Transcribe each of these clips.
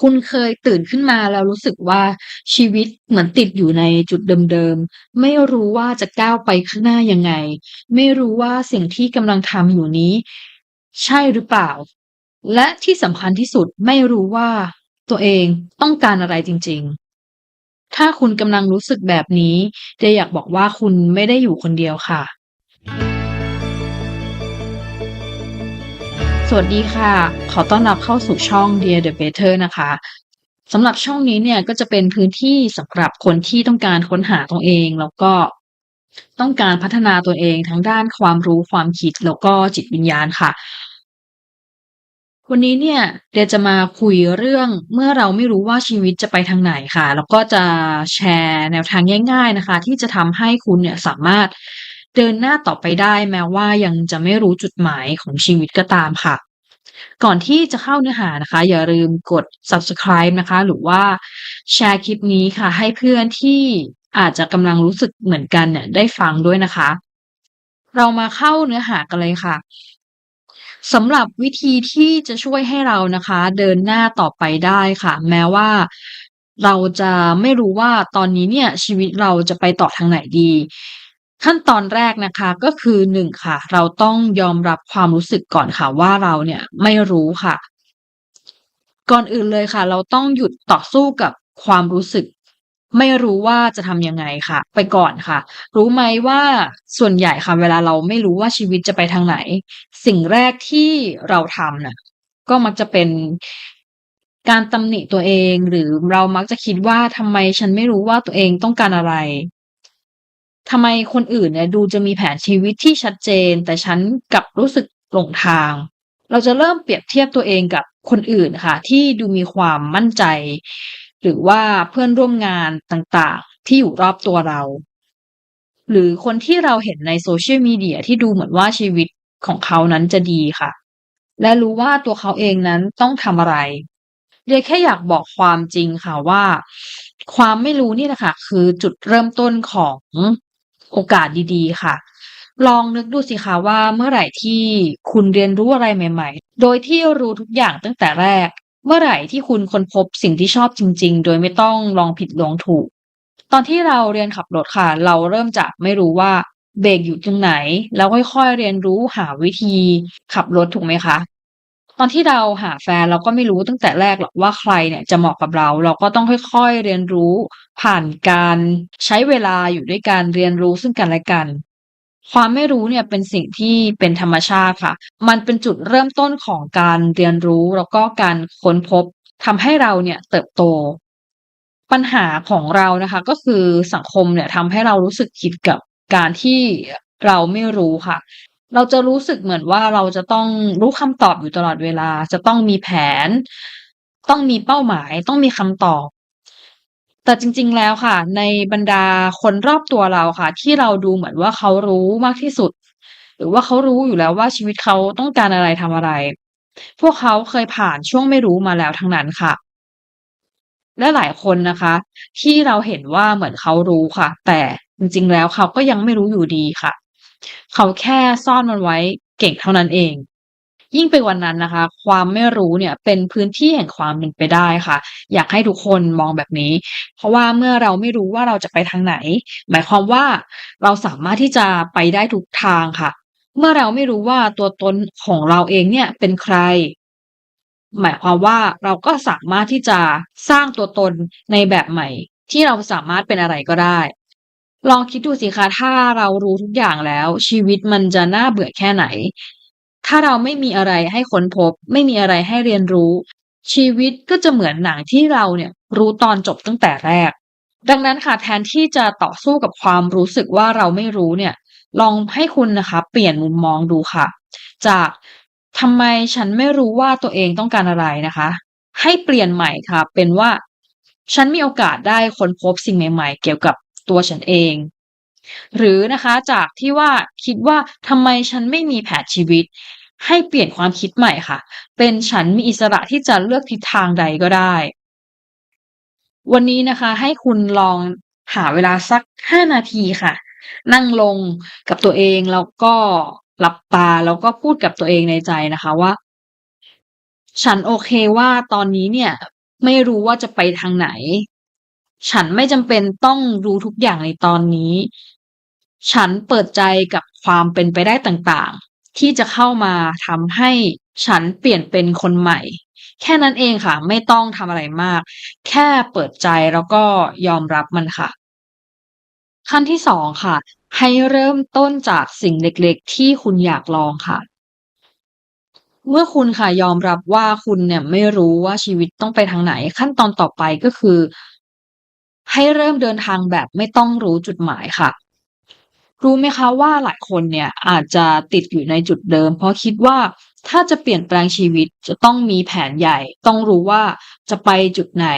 คุณเคยตื่นขึ้นมาแล้วรู้สึกว่าชีวิตเหมือนติดอยู่ในจุดเดิม ๆ ไม่รู้ว่าจะก้าวไปข้างหน้ายังไง ไม่รู้ว่าสิ่งที่กำลังทำอยู่นี้ ใช่หรือเปล่า และที่สำคัญที่สุดไม่รู้ว่าตัวเองต้องการอะไรจริง ๆถ้าคุณกำลังรู้สึกแบบนี้เดย์อยากบอกว่าคุณไม่ได้อยู่คนเดียวค่ะ สวัสดีค่ะ ขอต้อนรับเข้าสู่ช่อง Dear the Better นะคะสำหรับช่องนี้เนี่ยก็จะเป็นพื้นที่สำหรับคนที่ต้องการค้นหาตัวเอง แล้วก็ต้องการพัฒนาตัวเองทั้งด้านความรู้ความคิดแล้วก็จิตวิญญาณค่ะ วันนี้เนี่ยเดียจะมาคุยเรื่องเมื่อเราไม่รู้ว่าชีวิตจะไปทางไหนค่ะ แล้วก็จะแชร์แนวทางง่าย ๆนะคะ ที่จะทำให้คุณเนี่ยสามารถ เดินหน้าต่อไปได้แม้ว่ายังจะไม่รู้จุดหมายของชีวิตก็ตามค่ะ ก่อนที่จะเข้าเนื้อหานะคะ อย่าลืมกด subscribe นะคะ หรือว่าแชร์คลิปนี้ค่ะ ให้เพื่อนที่อาจจะกำลังรู้สึกเหมือนกันเนี่ยได้ฟังด้วยนะคะ เรามาเข้าเนื้อหากันเลยค่ะสำหรับวิธีที่จะช่วยให้เรานะคะ เดินหน้าต่อไปได้ค่ะ แม้ว่าเราจะไม่รู้ว่าตอนนี้เนี่ยชีวิตเราจะไปต่อทางไหนดี ขั้นตอนแรกนะคะก็คือหนึ่งค่ะ เราต้องยอมรับความรู้สึกก่อนค่ะว่า เราเนี่ยไม่รู้ค่ะ ก่อนอื่นเลยค่ะ เราต้องหยุดต่อสู้กับความรู้สึก ไม่รู้ว่าจะทำยังไงค่ะ ไปก่อนค่ะ รู้ไหมว่าส่วนใหญ่ค่ะ เวลาเราไม่รู้ว่าชีวิตจะไปทางไหน สิ่งแรกที่เราทำน่ะ ก็มักจะเป็นการตำหนิตัวเอง หรือเรามักจะคิดว่า ทำไมฉันไม่รู้ว่าตัวเองต้องการอะไร ทำไมคนอื่นเนี่ยดูจะมีแผนชีวิตที่ชัดเจน แต่ฉันกลับรู้สึกหลงทาง เราจะเริ่มเปรียบเทียบตัวเองกับคนอื่นค่ะ ที่ดูมีความมั่นใจ หรือว่าเพื่อนร่วมงานต่างๆ ที่อยู่รอบตัวเรา หรือคนที่เราเห็นใน Social Media ที่ดูเหมือนว่าชีวิตของเขานั้นจะดีค่ะ และรู้ว่าตัวเขาเองนั้นต้องทำอะไรเดย์แค่อยากบอกความจริงค่ะว่า ความไม่รู้นี่แหละค่ะคือจุดเริ่มต้นของ โอกาสดีๆ ค่ะ ลองนึกดูสิคะว่าเมื่อไหร่ที่คุณเรียนรู้อะไรใหม่ ๆ โดยที่รู้ทุกอย่างตั้งแต่แรก เมื่อไหร่ที่คุณค้นพบสิ่งที่ชอบจริง ๆ โดยไม่ต้องลองผิดลองถูก ตอนที่เราเรียนขับรถค่ะ เราเริ่มจากไม่รู้ว่าเบรกอยู่ตรงไหน แล้วค่อยๆเรียนรู้หาวิธีขับรถถูกไหมคะ ตอนที่เราหาแฟนเราก็ไม่รู้ตั้งแต่แรกหรอกว่าใครเนี่ยจะเหมาะกับเรา เราก็ต้องค่อยๆเรียนรู้ ผ่านการใช้เวลาอยู่ด้วยกันเรียนรู้ซึ่งกันและกัน ความไม่รู้เนี่ยเป็นสิ่งที่เป็นธรรมชาติค่ะ มันเป็นจุดเริ่มต้นของการเรียนรู้แล้วก็การค้นพบทำให้เราเนี่ยเติบโต ปัญหาของเรานะคะ ก็คือสังคมเนี่ยทำให้เรารู้สึกผิดกับการที่เราไม่รู้ค่ะ เราจะรู้สึกเหมือนว่าเราจะต้องรู้คำตอบอยู่ตลอดเวลา จะต้องมีแผน ต้องมีเป้าหมาย ต้องมีคำตอบ แต่จริง ๆ แล้วค่ะ ในบรรดาคนรอบตัวเราค่ะ ที่เราดูเหมือนว่าเขารู้มากที่สุด หรือว่าเขารู้อยู่แล้วว่าชีวิตเขาต้องการอะไรทำอะไร พวกเขาเคยผ่านช่วงไม่รู้มาแล้วทั้งนั้นค่ะ และหลายคนนะคะ ที่เราเห็นว่าเหมือนเขารู้ค่ะ แต่จริง ๆ แล้วเขาก็ยังไม่รู้อยู่ดีค่ะ เขาแค่ซ่อนมันไว้เก่งเท่านั้นเอง ยิ่งไปกว่านั้นนะคะ ความไม่รู้เนี่ยเป็นพื้นที่แห่งความเป็นไปได้ค่ะ อยากให้ทุกคนมองแบบนี้ เพราะว่าเมื่อเราไม่รู้ว่าเราจะไปทางไหน หมายความว่าเราสามารถที่จะไปได้ทุกทางค่ะ เมื่อเราไม่รู้ว่าตัวตนของเราเองเนี่ยเป็นใครหมายความว่าเราก็สามารถที่จะสร้างตัวตนในแบบใหม่ ที่เราสามารถเป็นอะไรก็ได้ ลองคิดดูสิคะ ถ้าเรารู้ทุกอย่างแล้ว ชีวิตมันจะน่าเบื่อแค่ไหน ถ้าเราไม่มีอะไรให้ค้นพบ ไม่มีอะไรให้เรียนรู้ ชีวิตก็จะเหมือนหนังที่เราเนี่ยรู้ตอนจบตั้งแต่แรก ดังนั้นค่ะแทนที่จะต่อสู้กับความรู้สึกว่าเราไม่รู้เนี่ย ลองให้คุณนะคะ เปลี่ยนมุมมองดูค่ะ จากทำไมฉันไม่รู้ว่าตัวเองต้องการอะไรนะคะ ให้เปลี่ยนใหม่ค่ะ เป็นว่า ฉันมีโอกาสได้ค้นพบสิ่งใหม่ ๆ เกี่ยวกับ ตัวฉันเอง หรือนะคะจากที่ว่าคิดว่าทำไมฉันไม่มีแผนชีวิต ให้เปลี่ยนความคิดใหม่ค่ะ เป็นฉันมีอิสระที่จะเลือกทิศทางใดก็ได้ วันนี้นะคะให้คุณลองหาเวลาสัก5นาทีค่ะ นั่งลงกับตัวเองแล้วก็หลับตาแล้วก็พูดกับตัวเองในใจนะคะว่า ฉันโอเคว่าตอนนี้เนี่ย ไม่รู้ว่าจะไปทางไหน ฉันไม่จำเป็นต้องรู้ทุกอย่างในตอนนี้ ฉันเปิดใจกับความเป็นไปได้ต่างๆ ที่จะเข้ามาทำให้ฉันเปลี่ยนเป็นคนใหม่ แค่นั้นเองค่ะ ไม่ต้องทำอะไรมาก แค่เปิดใจแล้วก็ยอมรับมันค่ะ ขั้นที่สองค่ะ ให้เริ่มต้นจากสิ่งเล็กๆ ที่คุณอยากลองค่ะ เมื่อคุณค่ะยอมรับว่าคุณเนี่ยไม่รู้ว่าชีวิตต้องไปทางไหน ขั้นตอนต่อไปก็คือ ให้เริ่มเดินทางแบบไม่ต้องรู้จุดหมายค่ะ รู้ไหมคะว่าหลายคนเนี่ยอาจจะติดอยู่ในจุดเดิม เพราะคิดว่าถ้าจะเปลี่ยนแปลงชีวิตจะต้องมีแผนใหญ่ ต้องรู้ว่าจะไปจุดไหน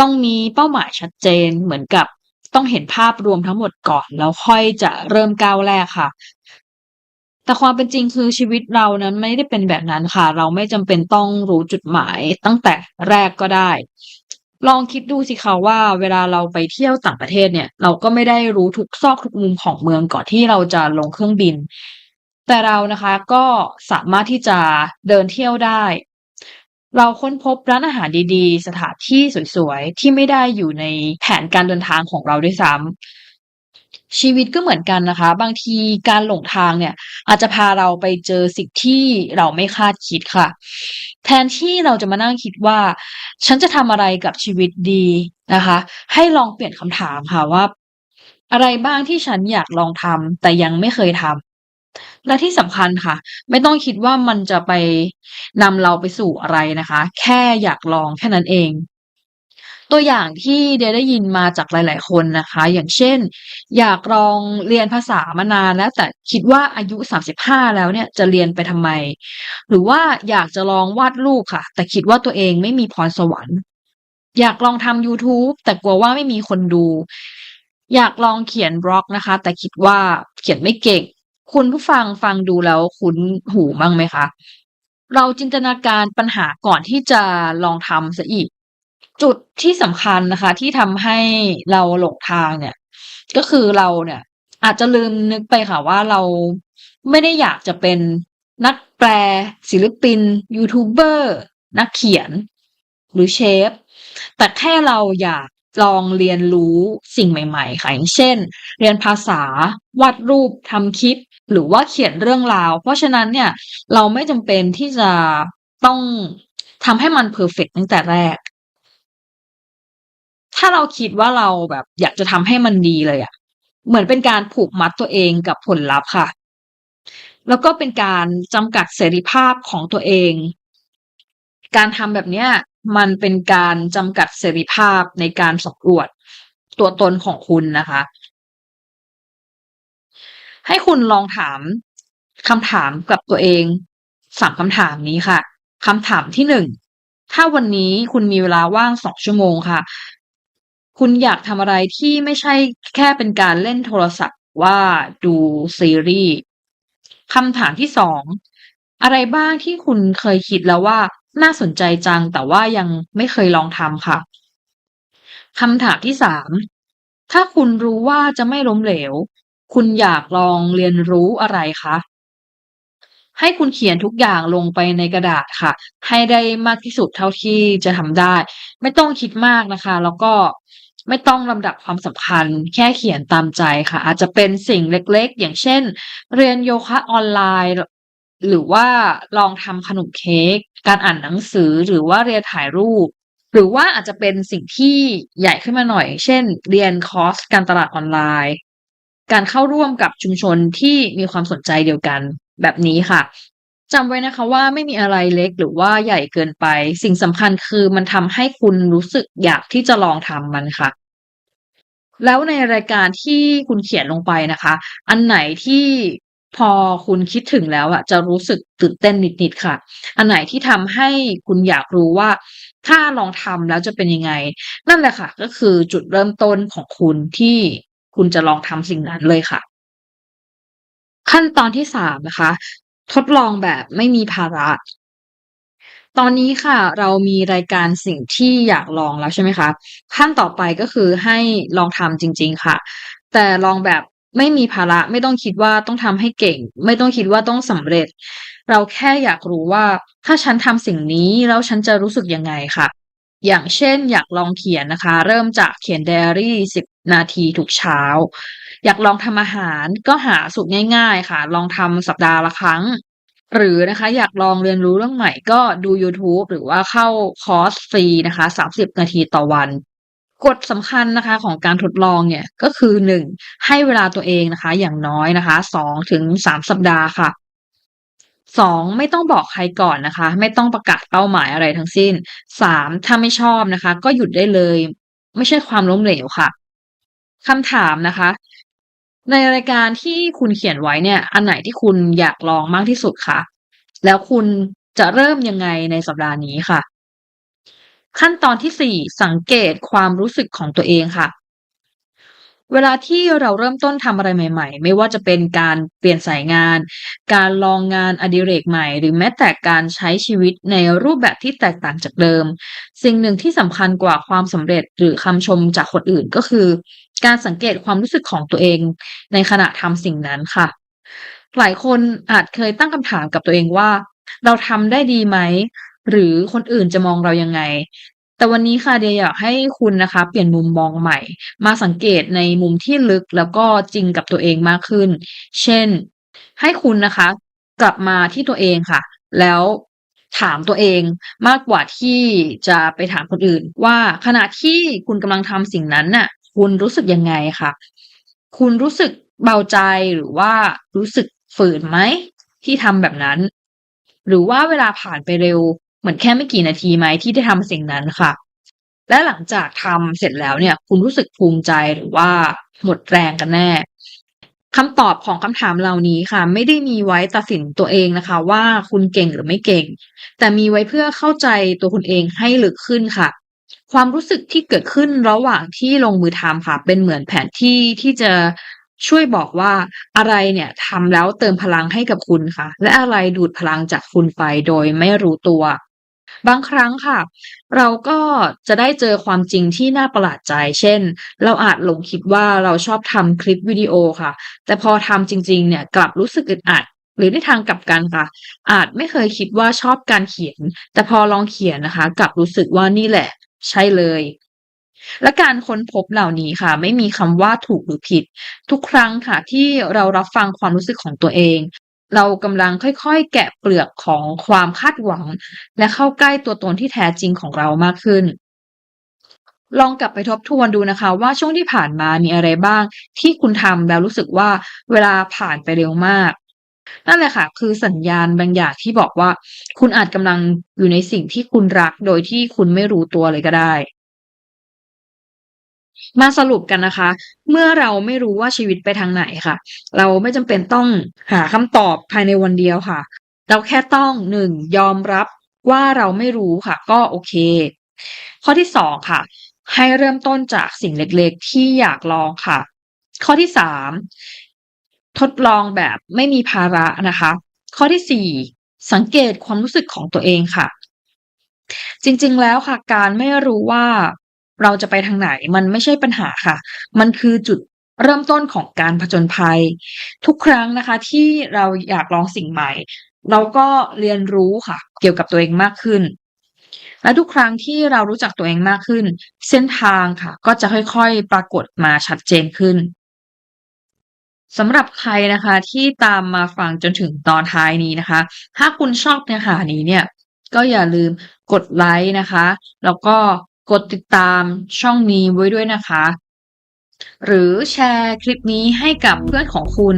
ต้องมีเป้าหมายชัดเจนเหมือนกับต้องเห็นภาพรวมทั้งหมดก่อน แล้วค่อยจะเริ่มก้าวแรกค่ะ แต่ความเป็นจริงคือชีวิตเรานั้นไม่ได้เป็นแบบนั้นค่ะ เราไม่จำเป็นต้องรู้จุดหมายตั้งแต่แรกก็ได้ ลองคิดดูสิคะว่าเวลาเราไปเที่ยวต่างประเทศเนี่ย เราก็ไม่ได้รู้ทุกซอกทุกมุมของเมืองก่อนที่เราจะลงเครื่องบิน แต่เรานะคะก็สามารถที่จะเดินเที่ยวได้ เราค้นพบร้านอาหารดีๆ สถานที่สวยๆ ที่ไม่ได้อยู่ในแผนการเดินทางของเราด้วยซ้ำ ชีวิตก็เหมือนกันนะคะ บางทีการหลงทางเนี่ย อาจจะพาเราไปเจอสิ่งที่เราไม่คาดคิดค่ะ แทนที่เราจะมานั่งคิดว่า ฉันจะทำอะไรกับชีวิตดีนะคะ ให้ลองเปลี่ยนคำถามค่ะว่า อะไรบ้างที่ฉันอยากลองทำแต่ยังไม่เคยทำและที่สำคัญค่ะ ไม่ต้องคิดว่ามันจะไปนำเราไปสู่อะไรนะคะ แค่อยากลองแค่นั้นเอง ตัวอย่างที่เดียได้ยินมาจากหลาย ๆ คนนะคะ อย่างเช่น อยากลองเรียนภาษามานานแล้วแต่คิดว่าอายุ 35 แล้วเนี่ยจะเรียนไปทำไม หรือว่าอยากจะลองวาดรูปค่ะ แต่คิดว่าตัวเองไม่มีพรสวรรค์ อยากลองทำยูทูบแต่กลัวว่าไม่มีคนดู อยากลองเขียนบล็อกนะคะ แต่คิดว่าเขียนไม่เก่ง คุณผู้ฟังฟังดูแล้วคุ้นหูบ้างไหมคะเราจินตนาการปัญหาก่อนที่จะลองทำเสียอีก จุดที่สำคัญนะคะ ที่ทำให้เราหลงทางเนี่ย ก็คือเราเนี่ย อาจจะลืมนึกไปค่ะว่าเราไม่ได้อยากจะเป็นนักแปล ศิลปิน ยูทูบเบอร์ นักเขียน หรือเชฟ แต่แค่เราอยากลองเรียนรู้สิ่งใหม่ ๆ ค่ะอย่างเช่น เรียนภาษา วาดรูปทำคลิป หรือว่าเขียนเรื่องราว เพราะฉะนั้นเนี่ย เราไม่จำเป็นที่จะต้องทำให้มันเพอร์เฟกต์ตั้งแต่แรก ถ้าเราคิดว่าเราแบบ อยากจะทำให้มันดีเลยอะเหมือนเป็นการผูกมัดตัวเองกับผลลัพธ์ค่ะ แล้วก็เป็นการจำกัดเสรีภาพของตัวเอง การทำแบบเนี้ยมันเป็นการจำกัดเสรีภาพในการสำรวจตัวตนของคุณนะคะ ให้คุณลองถามคำถามกับตัวเอง3คำถามนี้ค่ะคำถามที่1ถ้าวันนี้คุณมีเวลาว่าง2ชั่วโมงค่ะ คุณอยากทำอะไรที่ไม่ใช่แค่เป็นการเล่นโทรศัพท์ว่าดูซีรีส์คำถามที่2องอะไรบ้างที่คุณเคยคิดแล้วว่าน่าสนใจจังแต่ว่ายังไม่เคยลองทำค่ะคำถามที่3ถ้าคุณรู้ว่าจะไม่ล้มเหลว คุณอยากลองเรียนรู้อะไรคะให้คุณเขียนทุกอย่างลงไปในกระดาษค่ะ ให้ได้มากที่สุดเท่าที่จะทำได้ ไม่ต้องคิดมากนะคะ แล้วก็ ไม่ต้องลำดับความสำคัญ แค่เขียนตามใจค่ะ อาจจะเป็นสิ่งเล็กๆ อย่างเช่น เรียนโยคะออนไลน์ หรือว่าลองทำขนมเค้กการอ่านหนังสือหรือว่าเรียนถ่ายรูป หรือว่าอาจจะเป็นสิ่งที่ใหญ่ขึ้นมาหน่อย เช่น เรียนคอร์สการตลาดออนไลน์ การเข้าร่วมกับชุมชนที่มีความสนใจเดียวกันแบบนี้ค่ะ จำไว้นะคะว่าไม่มีอะไรเล็กหรือว่าใหญ่เกินไป สิ่งสำคัญคือมันทำให้คุณรู้สึกอยากที่จะลองทำมันค่ะ แล้วในรายการที่คุณเขียนลงไปนะคะ อันไหนที่พอคุณคิดถึงแล้วอะจะรู้สึกตื่นเต้นนิดๆค่ะ อันไหนที่ทำให้คุณอยากรู้ว่า ถ้าลองทำแล้วจะเป็นยังไง นั่นแหละค่ะ ก็คือจุดเริ่มต้นของคุณที่คุณจะลองทำสิ่งนั้นเลยค่ะ ขั้นตอนที่3นะคะ ทดลองแบบไม่มีภาระ ตอนนี้ค่ะ เรามีรายการสิ่งที่อยากลองแล้วใช่ไหมคะ ขั้นต่อไปก็คือให้ลองทำจริง ๆ ค่ะ แต่ลองแบบไม่มีภาระไม่ต้องคิดว่าต้องทำให้เก่ง ไม่ต้องคิดว่าต้องสำเร็จ เราแค่อยากรู้ว่าถ้าฉันทำสิ่งนี้แล้วฉันจะรู้สึกยังไงค่ะ อย่างเช่นอยากลองเขียนนะคะ เริ่มจากเขียนไดอารี10นาทีทุกเช้า อยากลองทำอาหารก็หาสูตรง่าย ๆ ค่ะ ลองทำสัปดาห์ละครั้ง หรือนะคะอยากลองเรียนรู้เรื่องใหม่ก็ดูยูทูบหรือว่าเข้าคอร์สฟรีนะคะ 30 นาทีต่อวันกฎสำคัญนะคะของการทดลองเนี่ยก็คือ 1 ให้เวลาตัวเองนะคะ อย่างน้อยนะคะ2-3สัปดาห์ค่ะ 2 ไม่ต้องบอกใครก่อนนะคะ ไม่ต้องประกาศเป้าหมายอะไรทั้งสิ้น 3 ถ้าไม่ชอบนะคะ ก็หยุดได้เลย ไม่ใช่ความล้มเหลวค่ะคำถามนะคะ ในรายการที่คุณเขียนไว้เนี่ย อันไหนที่คุณอยากลองมากที่สุดคะ?แล้วคุณจะเริ่มยังไงในสัปดาห์นี้ค่ะ?ขั้นตอนที่4สังเกตความรู้สึกของตัวเองค่ะ เวลาที่เราเริ่มต้นทำอะไรใหม่ ๆ ไม่ว่าจะเป็นการเปลี่ยนสายงาน การลองงานอดิเรกใหม่ หรือแม้แต่การใช้ชีวิตในรูปแบบที่แตกต่างจากเดิม สิ่งหนึ่งที่สำคัญกว่าความสำเร็จหรือคำชมจากคนอื่นก็คือ การสังเกตความรู้สึกของตัวเองในขณะทำสิ่งนั้นค่ะ หลายคนอาจเคยตั้งคำถามกับตัวเองว่า เราทำได้ดีไหม หรือคนอื่นจะมองเรายังไง แต่วันนี้ค่ะเดียอยากให้คุณนะคะ เปลี่ยนมุมมองใหม่ มาสังเกตในมุมที่ลึกแล้วก็จริงกับตัวเองมากขึ้น เช่น ให้คุณนะคะ กลับมาที่ตัวเองค่ะ แล้วถามตัวเองมากกว่าที่จะไปถามคนอื่น ว่าขณะที่คุณกำลังทำสิ่งนั้นน่ะ คุณรู้สึกยังไงคะ คุณรู้สึกเบาใจหรือว่ารู้สึกฝืนไหมที่ทำแบบนั้น หรือว่าเวลาผ่านไปเร็ว เหมือนแค่ไม่กี่นาทีไหมที่ได้ทำสิ่งนั้นค่ะ และหลังจากทำเสร็จแล้วเนี่ย คุณรู้สึกภูมิใจหรือว่าหมดแรงกันแน่คำตอบของคำถามเหล่านี้ค่ะ ไม่ได้มีไว้ตัดสินตัวเองนะคะ ว่าคุณเก่งหรือไม่เก่ง แต่มีไว้เพื่อเข้าใจตัวคุณเองให้ลึกขึ้นค่ะ ความรู้สึกที่เกิดขึ้นระหว่างที่ลงมือทำค่ะ เป็นเหมือนแผนที่ที่จะช่วยบอกว่าอะไรเนี่ยทำแล้วเติมพลังให้กับคุณค่ะ และอะไรดูดพลังจากคุณไปโดยไม่รู้ตัว บางครั้งค่ะ เราก็จะได้เจอความจริงที่น่าประหลาดใจ เช่น เราอาจหลงคิดว่าเราชอบทำคลิปวิดีโอค่ะ แต่พอทำจริง ๆ เนี่ยกลับรู้สึกอึดอัดหรือในทางกลับกันค่ะ อาจไม่เคยคิดว่าชอบการเขียน แต่พอลองเขียนนะคะ กลับรู้สึกว่านี่แหละ ใช่เลย และการค้นพบเหล่านี้ค่ะ ไม่มีคำว่าถูกหรือผิด ทุกครั้งค่ะ ที่เรารับฟังความรู้สึกของตัวเอง เรากำลังค่อยๆ แกะเปลือกของความคาดหวัง และเข้าใกล้ตัวตนที่แท้จริงของเรามากขึ้น ลองกลับไปทบทวนดูนะคะ ว่าช่วงที่ผ่านมามีอะไรบ้าง ที่คุณทำแล้วรู้สึกว่าเวลาผ่านไปเร็วมาก นั่นแหละค่ะ คือสัญญาณบางอย่างที่บอกว่า คุณอาจกำลังอยู่ในสิ่งที่คุณรักโดยที่คุณไม่รู้ตัวเลยก็ได้ มาสรุปกันนะคะ เมื่อเราไม่รู้ว่าชีวิตไปทางไหนค่ะ เราไม่จำเป็นต้องหาคำตอบภายในวันเดียวค่ะ เราแค่ต้อง1ยอมรับว่าเราไม่รู้ค่ะ ก็โอเค ข้อที่2ค่ะ ให้เริ่มต้นจากสิ่งเล็กๆ ที่อยากลองค่ะ ข้อที่3 ทดลองแบบไม่มีภาระนะคะ ข้อที่4สังเกตความรู้สึกของตัวเองค่ะ จริงๆแล้วค่ะ การไม่รู้ว่าเราจะไปทางไหนมันไม่ใช่ปัญหาค่ะ มันคือจุดเริ่มต้นของการผจญภัย ทุกครั้งนะคะ ที่เราอยากลองสิ่งใหม่ เราก็เรียนรู้ค่ะ เกี่ยวกับตัวเองมากขึ้น และทุกครั้งที่เรารู้จักตัวเองมากขึ้น เส้นทางค่ะ ก็จะค่อยๆปรากฏมาชัดเจนขึ้น สำหรับใครนะคะที่ตามมาฟังจนถึงตอนท้ายนี้นะคะ ถ้าคุณชอบเนื้อหานี้เนี่ย ก็อย่าลืมกดไลก์นะคะ แล้วก็กดติดตามช่องนี้ไว้ด้วยนะคะ หรือแชร์คลิปนี้ให้กับเพื่อนของคุณ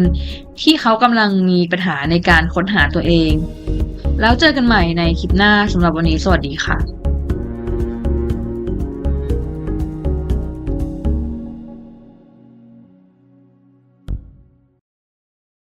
ที่เขากำลังมีปัญหาในการค้นหาตัวเอง แล้วเจอกันใหม่ในคลิปหน้าสำหรับวันนี้สวัสดีค่ะ